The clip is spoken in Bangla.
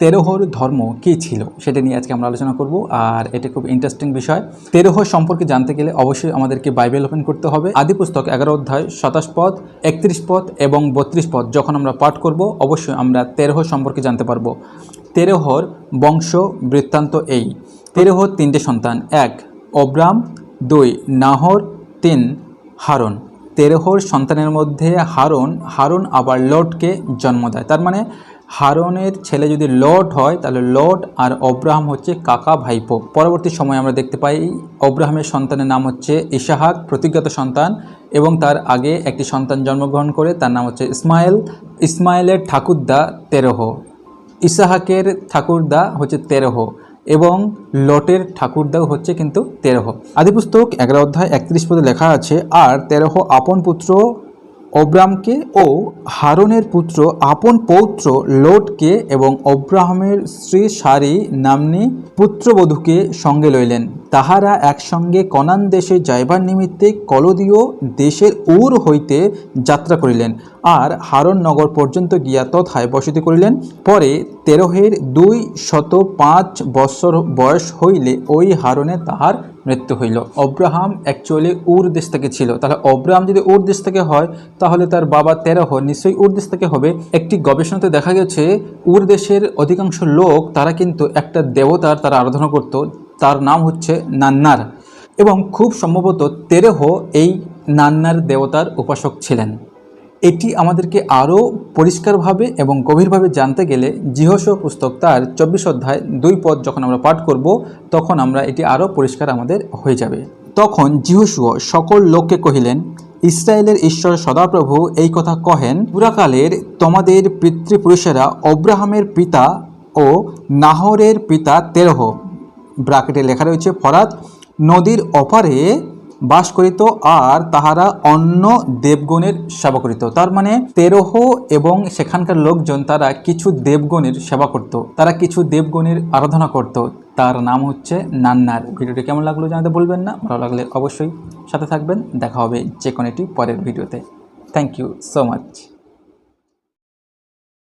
তেরোহর ধর্ম কী ছিল সেটা নিয়ে আজকে আমরা আলোচনা করব। আর এটা খুব ইন্টারেস্টিং বিষয়। তেরোহ সম্পর্কে জানতে গেলে অবশ্যই আমাদেরকে বাইবেল ওপেন করতে হবে। আদি পুস্তক এগারো অধ্যায় সাতাশ পদ, একত্রিশ পদ এবং বত্রিশ পদ যখন আমরা পাঠ করব, অবশ্যই আমরা তেরোহ সম্পর্কে জানতে পারব। তেরোহর বংশ বৃত্তান্ত এই। তেরোহর তিনটে সন্তান, এক অব্রাম দুই নাহর, তিন হারন। তেরোহর সন্তানের মধ্যে হারন হারন আবার লটকে জন্ম দেয়। তার মানে হারনের ছেলে যদি লট হয়, তাহলে লট আর অব্রাহাম হচ্ছে কাকা ভাইপো। পরবর্তী সময় আমরা দেখতে পাই, অব্রাহামের সন্তানের নাম হচ্ছে ইশাহাক, প্রতিজ্ঞাত সন্তান, এবং তার আগে একটি সন্তান জন্মগ্রহণ করে, তার নাম হচ্ছে ইসমাইল। ইসমাইলের ঠাকুরদা তেরোহ। ইসাহাকের ঠাকুরদা হচ্ছে তেরোহ, এবং লটের ঠাকুরদাও হচ্ছে কিন্তু তেরোহ। আদিপুস্তক এগারো অধ্যায় একত্রিশ পদে লেখা আছে, আর তেরোহ আপন পুত্র অব্রামকে ও হারনের পুত্র আপন পৌত্র লোটকে এবং অব্রাহামের স্ত্রী সারি নামনি পুত্রবধূকে সঙ্গে লইলেন। তাহারা একসঙ্গে কনান দেশে যাইবার নিমিত্তে কলদীয় দেশের উর হইতে যাত্রা করিলেন আর হারন নগর পর্যন্ত গিয়া তথায় বসতি করিলেন। পরে তেরোহের দুই শত পাঁচ বৎসর বয়স হইলে ওই হারনে তাহার মৃত্যু হইল। অব্রাহাম অ্যাকচুয়ালি উর দেশ থেকে ছিল। তাহলে অব্রাহাম যদি উর দেশ থেকে হয়, তাহলে তার বাবা তেরোহ নিশ্চয়ই উর দেশ থেকে হবে। একটি গবেষণাতে দেখা গেছে উর দেশের অধিকাংশ লোক তারা কিন্তু একটা দেবতার তারা আরাধনা করত। তার নাম হচ্ছে নান্নার এবং খুব সম্ভবত তেরেহ এই নান্নার দেবতার উপাসক ছিলেন। এটি আমাদেরকে আরও পরিষ্কারভাবে এবং গভীরভাবে জানতে গেলে জিহস পুস্তক তার চব্বিশ অধ্যায় দুই পদ যখন আমরা পাঠ করব, তখন আমরা এটি আরও পরিষ্কার আমাদের হয়ে যাবে। তখন জিহসুয় সকল লোককে কহিলেন, ইসরায়েলের ঈশ্বর সদাপ্রভু এই কথা কহেন, পুরাকালের তোমাদের পিতৃপুরুষেরা অব্রাহামের পিতা ও নাহরের পিতা তেরহ। ব্রাকেটে লেখা রয়েছে ফরাত নদীর অপারে বাস করিত আর তাহারা অন্য দেবগণের সেবা করিত। তার মানে তেরহ এবং সেখানকার লোকজন তারা কিছু দেবগণের সেবা করত। তারা কিছু দেবগণের আরাধনা করত। তার নাম হচ্ছে নান্নার। ভিডিওটি কেমন লাগল জানাতে বলবেন না, ভালো লাগলে অবশ্যই সাথে থাকবেন। দেখা হবে যে কোনো একটি পরের ভিডিওতে। Thank you so much